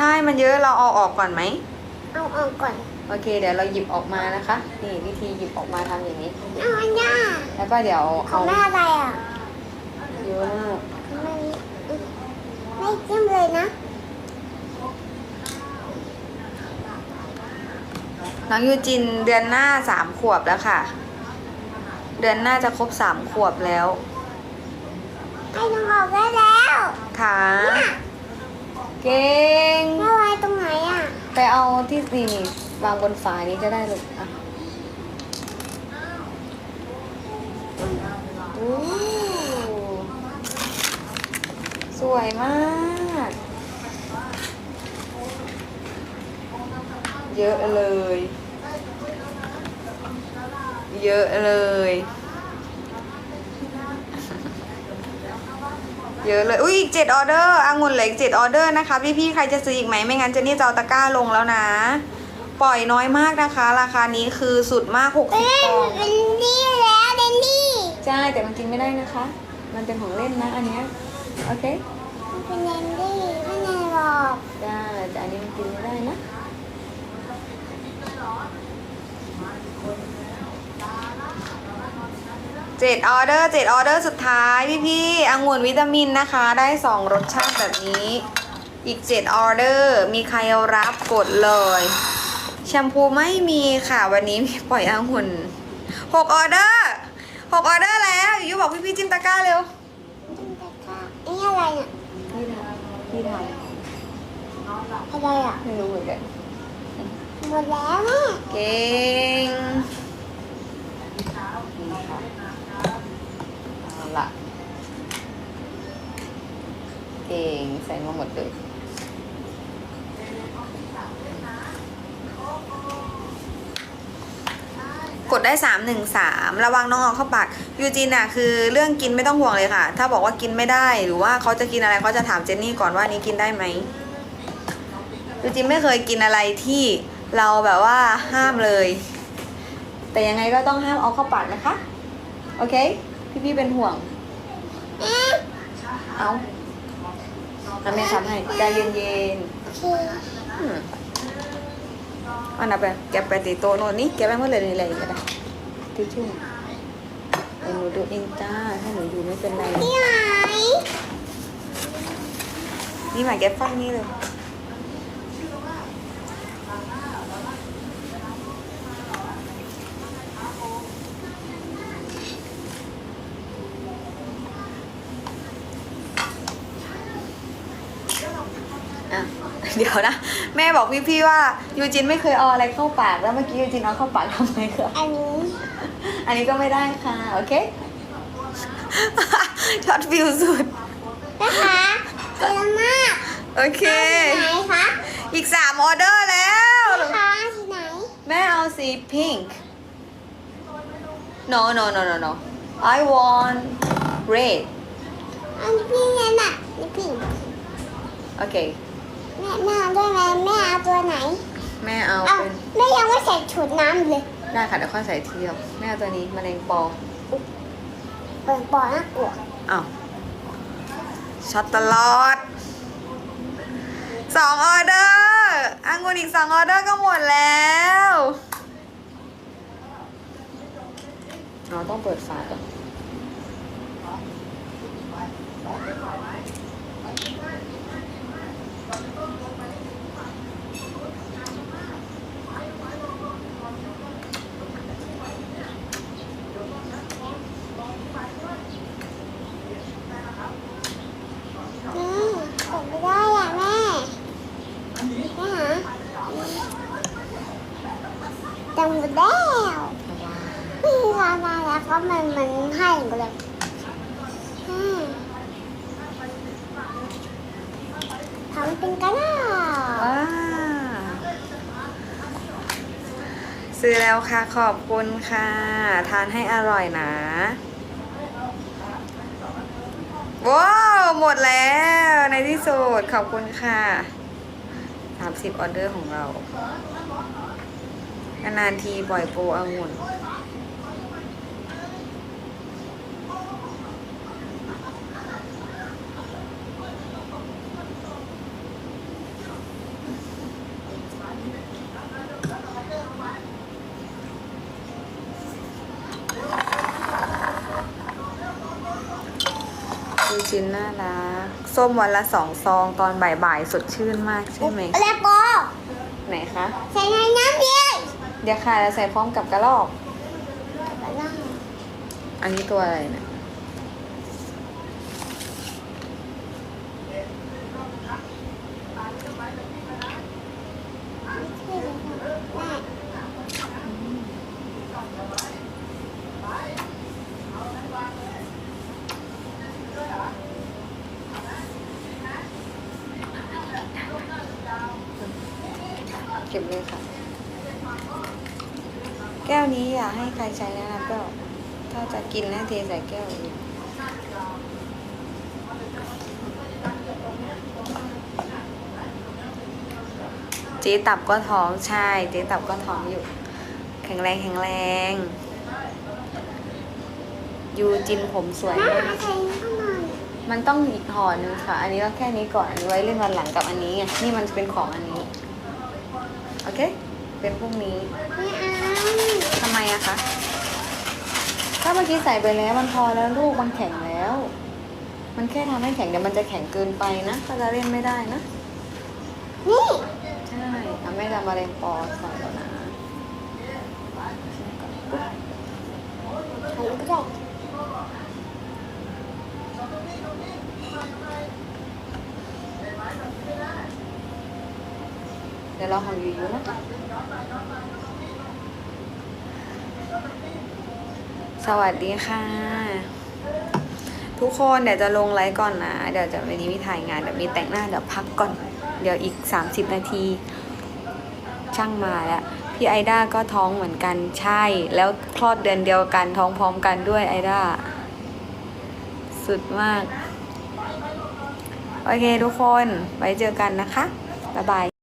ใช่มันเยอะเราเอาออกก่อนไหม เอาออกก่อน โอเค เดี๋ยวเราหยิบออกมานะคะ นี่วิธีหยิบออกมาทำอย่างนี้ เอาอันย่าแล้วก็เดี๋ยวขอเอางแม่อะไรอะเยอะมากของแม่นี้อืมไม่จิ้มเลยนะน้องยูจินเดือนหน้าสามขวบแล้วค่ะ เดือนหน้าจะครบสามขวบแล้วให้น้องออกได้แล้ว ค่ะ เนี่ย เก่ง แม่ไว้ตรงไหนอะ ไป เอาที่นี่วางบนฝานี้ก็ได้ลูกอะโอ้สวยมาก เยอะเลย เยอะเลย เยอะเลย อุ้ยอีกเจ็ดออเดอร์องุ่นเหลืออีกเจ็ดออเดอร์นะคะ พี่ๆใครจะซื้ออีกไหมไม่งั้นเจนนี่จะเอาตะกร้าลงแล้วนะ ปล่อยน้อยมากนะคะ ราคานี้คือสุดมากหกเอ้สิบยฟอง เป็นนี่แล้วเดนนี่ใช่แต่มันกินไม่ได้นะคะ มันเป็นของเล่นนะอันเนี้ยโอเคมันเป็นเดนนี่ไม่แน่หรอกได้แต่อันนี้มันกินไม่ได้นะ เจ็ดออเดอร์เจ็ดออเดอร์สุดท้ายพี่พี่ๆองุ่นวิตามินนะคะ ได้สองรสชาติแบบนี้ อีกเจ็ดออเดอร์ มีใครรับกดเลย แชมพูไม่มีค่ะ วันนี้มีปล่อยองุ่นหกออเดอร์หกออเดอร์แล้วยูบอกพี่พี่ๆจิ้มตะกร้าเร็วจิ้มตะกร้าอันนี้อะไรเนี่ยพี่ทำพี่ทอะไรอะำไม่รู้เหมือนกันหมดแล้วแม่เก่งนี่ค่ะเอาละเก่งใส่มาหมดเลย กดได้สามหนึ่งสามระวังน้องเอาเข้าปากยูจินอะคือเรื่องกินไม่ต้องห่วงเลยค่ะ ถ้าบอกว่ากินไม่ได้หรือว่าเขาจะกินอะไรเขาจะถามเจนนี่ก่อนว่านี้กินได้ไหมยูจินไม่เคยกินอะไรที่เราแบบว่าห้ามเลย แต่ยังไงก็ต้องห้ามเอาเข้าปากนะคะโอเค พี่พี่เป็นห่วง เอ๊ะเอาแล้วแม่ทำให้ใจเย็นๆ อันนั้นไปแกไปตีโต๊ะโน่นนี่แกะไปหมดเลยนี่อะไรก็ได้ทิชชู่เดี๋ยวหนูดูเองจ้าถ้าหนูอยู่ไม่เป็นไรนี่หนนี่หมายแกะฟังนี่เลยอะ เดี๋ยวนะ แม่บอกพี่ๆว่ายูจินไม่เคยเอาอะไรเข้าปากแล้วเมื่อกี้ยูจินเอาเข้าปากทำไมคะอันนี้ อันนี้ก็ไม่ได้ค่ะ โอเคช็อตฟิวสุดนะคะเยอะมากโอเคไหนคะอีกสามออเดอร์แล้วคะที่ไหนแม่เอาสี pink no no no no no I want red อันนี้พี่เนี่ยน่ะนี่พี่โอเค แม่แม่เอาด้วยไหมแม่เอาตัวไหนแม่เอาเอาเป็นแม่ยังไม่ใส่ชุดน้ำเลยได้ค่ะเดี๋ยวค่อยใส่ทีเดียวแม่เอาตัวนี้มะเร็งปอเปิดปอน่ากลัวอ้าวช็อตตลอดสองออเดอร์อังุนอีกสองออเดอร์ก็หมดแล้วเราต้องเปิดฝาก่อน แม่เปิดไม่ได้อะแม่แม่หาจังหมดแล้วไม่มีรายได้แล้วเพราะมันมันให้หมดเลย อืมทำเป็นกันอะว้าซื้อแล้วค่ะขอบคุณค่ะ ทานให้อร่อยนะ ว้าว หมดแล้วในที่สุดขอบคุณค่ะ30ออเดอร์ของเรา นานๆทีปล่อยโปรองุ่น จินน่ารักส้มวันละสองซองตอนบ่ายๆสดชื่นมากใช่ไหมแล้วก็ไหนคะใส่ในน้ำเย็นเดี๋ยวค่ะเราใส่พร้อมกับกระรอกแล้วก็อันนี้ตัวอะไรเนี่ย แม่ เก็บเลยค่ะ แก้วนี้อย่าให้ใครใช้นะครับก็ถ้าจะกินนะเทใส่แก้วองเจ๊ตับก็ท้องใช่ เจ๊ตับก็ท้องอยู่ แข็งแรงแข็งแรง ยูจินผมสวยมากมันต้องอีกห่อนึงค่ะ อันนี้ก็แค่นี้ก่อนไว้เล่นวันหลังกับอันนี้ไง นี่มันเป็นของอันนี้ เค เป็นพรุ่งนี้ ไม่เอาทำไมอะคะ ถ้าเมื่อกี้ใส่ไปแล้วมันพอแล้วลูกมันแข็งแล้ว มันแค่ทำให้แข็งเดี๋ยวมันจะแข็งเกินไปนะก็จะเล่นไม่ได้นะ นี่ ใช่ทำให้ทำมะเร็งปอดใส่แล้วนะใส่ก็ได้เยวเราของยูยูนะสวัสดีค่ะ ทุกคนเดี๋ยวจะลงไลฟ์ก่อนนะ เดี๋ยวจะวันนี้มีถ่ายงานเดี๋ยวมีแต่งหน้าเดี๋ยวพักก่อน เดี๋ยวอีก 30 นาที ช่างมาแล้วพี่ไอด้าก็ท้องเหมือนกันใช่ แล้วคลอดเดือนเดียวกันท้องพร้อมกันด้วยไอด้าสุดมาก โอเคทุกคน ไว้เจอกันนะคะ บ๊ายบาย